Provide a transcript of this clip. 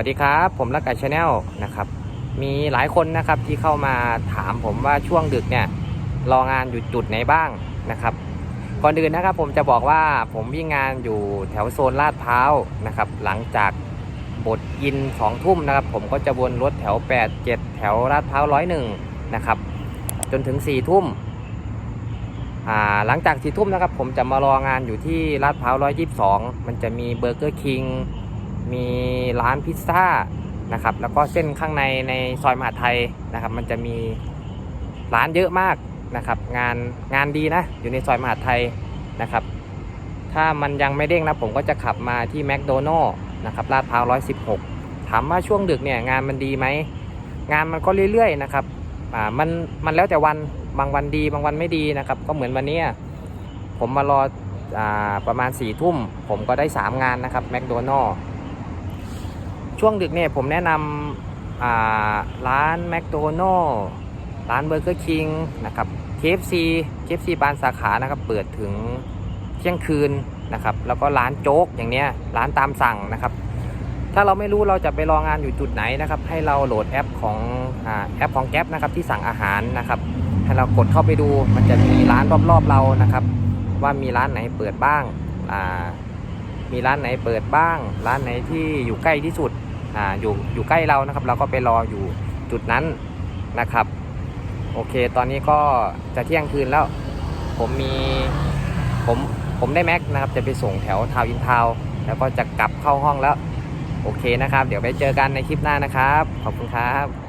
วัสดีครับ ผมรักไก่ชาแนลนะครับ มีหลายคนนะครับที่เข้ามาถามผมว่าช่วงดึกเนี่ยรองานอยู่จุดไหนบ้างนะครับ ก่อนอื่นนะครับผมจะบอกว่าผมวิ่งงานอยู่แถวโซนลาดพร้าวนะครับ หลังจากบทอินสองทุ่มนะครับ ผมก็จะวนรถแถว 8 7 แถวลาดพร้าวร้อยหนึ่งนะครับ จนถึง4ี่ทุ่มหลังจากสี่ทุ่มนะครับ ผมจะมารองานอยู่ที่ลาดพร้าวร้อยยี่สิบสองมันจะมีเบอร์เกอร์คิง มีร้านพิซซ่านะครับ แล้วก็เส้นข้างในในซอยมหาไทยนะครับ มันจะมีร้านเยอะมากนะครับ งานงานดีนะ อยู่ในซอยมหาไทยนะครับ ถ้ามันยังไม่เด้งนะผมก็จะขับมาที่แมคโดนัลล์นะครับลาดพร้าว116 ถามว่าช่วงดึกเนี่ยงานมันดีไหม งานมันก็เรื่อยๆนะครับอ่ามันมันแล้วแต่วันบางวันดีบางวันไม่ดีนะครับ ก็เหมือนวันนี้ผมมารออ่าประมาณ4ี่ทุ่ม ผมก็ได้ 3 งานนะครับแมคโดนัลล์ ช่วงดึกเนี่ยผมแนะนำร้านแมคโดนัลล์ร้านเบอร์เกอร์คิงนะครับ KFC KFC บานสาขานะครับเปิดถึงเที่ยงคืนนะครับ แล้วก็ร้านโจ๊กอย่างเนี้ยร้านตามสั่งนะครับ ถ้าเราไม่รู้เราจะไปรองานอยู่จุดไหนนะครับ ให้เราโหลดแอปของอแอปของแก๊ปนะครับที่สั่งอาหารนะครับให้เรากดเข้าไปดูมันจะมีร้านรอบๆเรานะครับ ว่ามีร้านไหนเปิดบ้างมีร้านไหนเปิดบ้าง ร้านไหนที่อยู่ใกล้ที่สุด อ่าอยู่อยู่ใกล้เรานะครับ เราก็ไปรออยู่จุดนั้นนะครับ โอเค ตอนนี้ก็จะเที่ยงคืนแล้ว ผมมีผมผมได้แม็กนะครับ จะไปส่งแถวทาวน์อินทาวน์แล้วก็จะกลับเข้าห้องแล้ว โอเคนะครับ เดี๋ยวไปเจอกันในคลิปหน้านะครับ ขอบคุณครับ